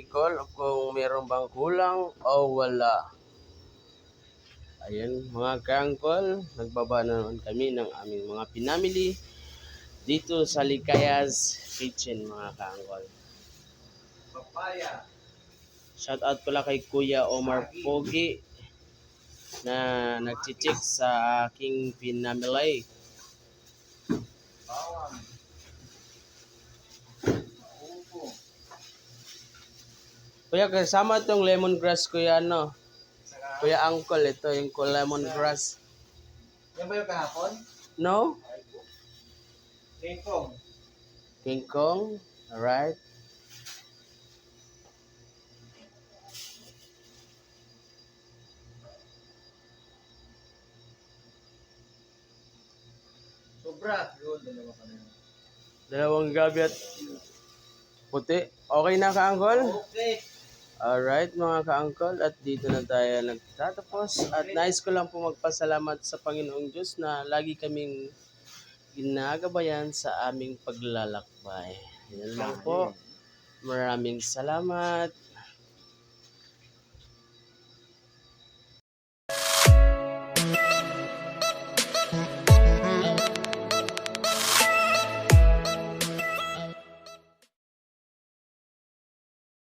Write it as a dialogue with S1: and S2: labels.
S1: Bicol kung meron bang kulang o wala. Ayan mga ka-uncle, nagbaba na naman kami ng aming mga pinamili dito sa Likayas Kitchen mga ka-uncle.
S2: Papaya.
S1: Shout out pala kay Kuya Omar Pogi na nagchichik sa aking pinamili. Kuya, kasama tong lemongrass kuya no.
S2: Saka,
S1: Kuya Uncle, ito yung lemongrass.
S2: yan ba yung kahapon?
S1: No?
S2: Lingkong.
S1: King Kong. Alright.
S2: Sobra. Yun, dalawa pa na yun.
S1: Dalawang gabi at puti. Okay na ka-uncle?
S2: Okay.
S1: Alright mga ka-uncle at dito na tayo nagtatapos at nais ko lang po magpasalamat sa Panginoong Diyos na lagi kaming ginagabayan sa aming paglalakbay. Yan lang po. Maraming salamat.